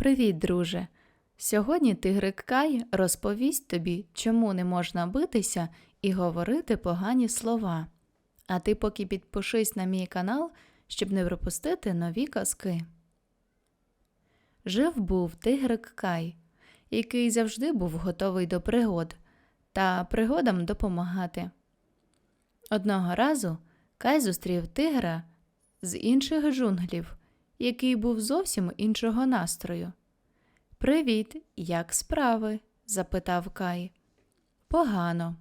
Привіт, друже! Сьогодні тигрик Кай розповість тобі, чому не можна битися і говорити погані слова. А ти поки підпишись на мій канал, щоб не пропустити нові казки. Жив був тигрик Кай, який завжди був готовий до пригод та пригодам допомагати. Одного разу Кай зустрів тигра з інших джунглів, який був зовсім іншого настрою. Привіт, як справи? запитав Кай. Погано.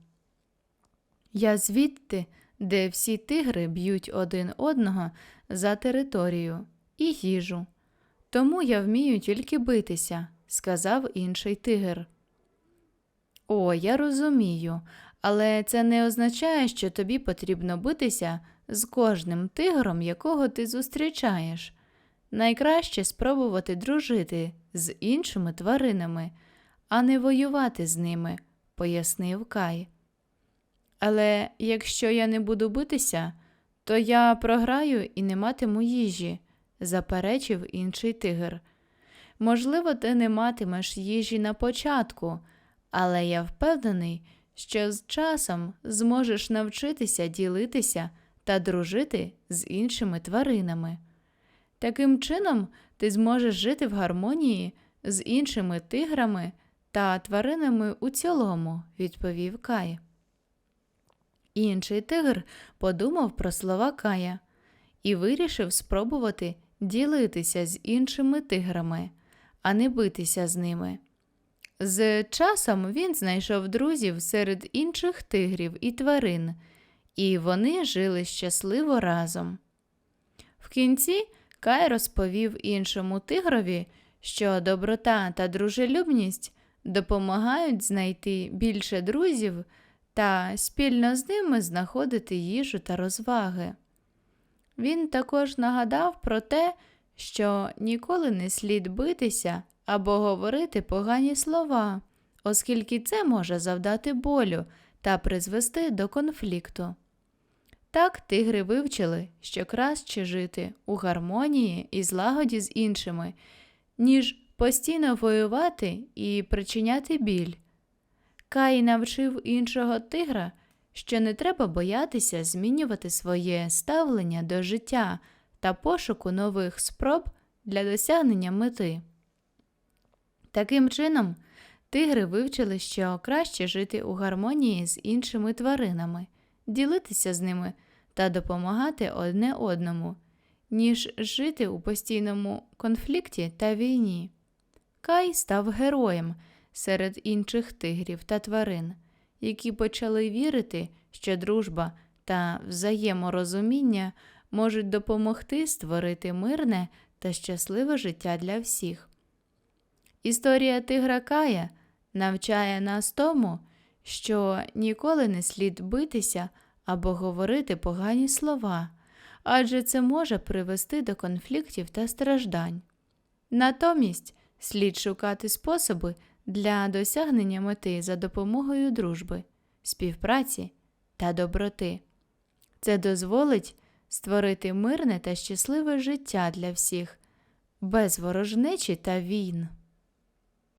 Я звідти, де всі тигри б'ють один одного за територію і їжу. Тому я вмію тільки битися, сказав інший тигр. О, я розумію, але це не означає, що тобі потрібно битися з кожним тигром, якого ти зустрічаєш. Найкраще спробувати дружити з іншими тваринами, а не воювати з ними, пояснив Кай. Але якщо я не буду битися, то я програю і не матиму їжі, заперечив інший тигр. Можливо, ти не матимеш їжі на початку, але я впевнений, що з часом зможеш навчитися ділитися та дружити з іншими тваринами. Таким чином, ти зможеш жити в гармонії з іншими тиграми та тваринами у цілому, відповів Кай. Інший тигр подумав про слова Кая і вирішив спробувати ділитися з іншими тиграми, а не битися з ними. З часом він знайшов друзів серед інших тигрів і тварин, і вони жили щасливо разом. В кінці Кай розповів іншому тигрові, що доброта та дружелюбність допомагають знайти більше друзів та спільно з ними знаходити їжу та розваги. Він також нагадав про те, що ніколи не слід битися або говорити погані слова, оскільки це може завдати болю та призвести до конфлікту. Так тигри вивчили, що краще жити у гармонії і злагоді з іншими, ніж постійно воювати і причиняти біль. Кай навчив іншого тигра, що не треба боятися змінювати своє ставлення до життя та пошуку нових спроб для досягнення мети. Таким чином, тигри вивчили, що краще жити у гармонії з іншими тваринами, ділитися з ними та допомагати одне одному, ніж жити у постійному конфлікті та війні. Кай став героєм серед інших тигрів та тварин, які почали вірити, що дружба та взаєморозуміння можуть допомогти створити мирне та щасливе життя для всіх. Історія тигра Кая навчає нас тому, що ніколи не слід битися або говорити погані слова, адже це може привести до конфліктів та страждань. Натомість слід шукати способи для досягнення мети за допомогою дружби, співпраці та доброти. Це дозволить створити мирне та щасливе життя для всіх, без ворожнечі та війн.